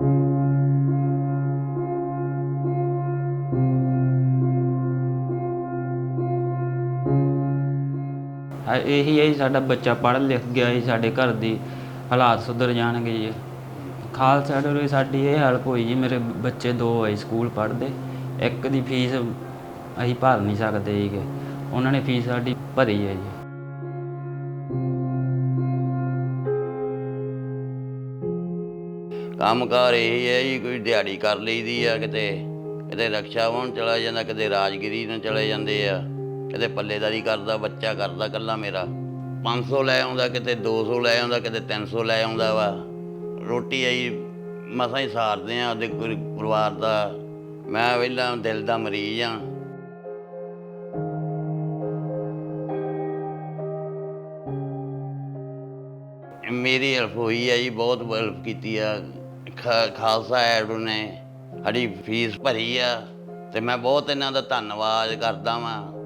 ਹਾਂ, ਇਹੀ ਹੈ ਜੀ ਸਾਡਾ ਬੱਚਾ ਪੜ੍ਹ ਲਿਖ ਗਿਆ ਜੀ ਸਾਡੇ ਘਰ ਦੀ ਹਾਲਾਤ ਸੁਧਰ ਜਾਣਗੇ ਜੀ। ਖਾਲਸਾ ਵੱਲੋਂ ਸਾਡੀ ਇਹ ਹੈਲਪ ਹੋਈ ਜੀ ਮੇਰੇ ਬੱਚੇ ਦੋ ਹੋਏ ਸਕੂਲ ਪੜ੍ਹਦੇ। ਇੱਕ ਦੀ ਫੀਸ ਅਸੀਂ ਭਰ ਨਹੀਂ ਸਕਦੇ ਜੀਗੇ ਉਹਨਾਂ ਨੇ ਫੀਸ ਸਾਡੀ ਭਰੀ ਹੈ ਜੀ। ਕੰਮਕਾਰ ਇਹ ਹੈ ਜੀ, ਕੋਈ ਦਿਹਾੜੀ ਕਰ ਲਈਦੀ ਆ ਕਿਤੇ ਕਿਤੇ ਰਕਸ਼ਾ ਵਾਹਣ ਚਲਾ ਜਾਂਦਾ, ਕਿਤੇ ਰਾਜਗਿਰੀ ਨੂੰ ਚਲੇ ਜਾਂਦੇ ਆ, ਕਿਤੇ ਪੱਲੇਦਾਰੀ ਕਰਦਾ, ਬੱਚਾ ਕਰਦਾ ਕੱਲਾ ਮੇਰਾ। 500 ਲੈ ਆਉਂਦਾ, ਕਿਤੇ 200 ਲੈ ਆਉਂਦਾ, ਕਿਤੇ 300 ਲੈ ਆਉਂਦਾ ਵਾ। ਰੋਟੀ ਆਈ, ਮਸਾਂ ਹੀ ਸਾਰਦੇ ਆ ਉਹਦੇ ਪਰਿਵਾਰ ਦਾ। ਮੈਂ ਵੇਲਾ ਦਿਲ ਦਾ ਮਰੀਜ਼ ਆ। ਮੇਰੀ ਹੈਲਪ ਹੋਈ ਹੈ ਜੀ, ਬਹੁਤ ਹੈਲਪ ਕੀਤੀ ਆ। ਖ ਖਾਲਸਾ ਐਡ ਨੇ ਸਾਡੀ ਫੀਸ ਭਰੀ ਆ ਤੇ ਮੈਂ ਬਹੁਤ ਇਹਨਾਂ ਦਾ ਧੰਨਵਾਦ ਕਰਦਾ ਵਾਂ।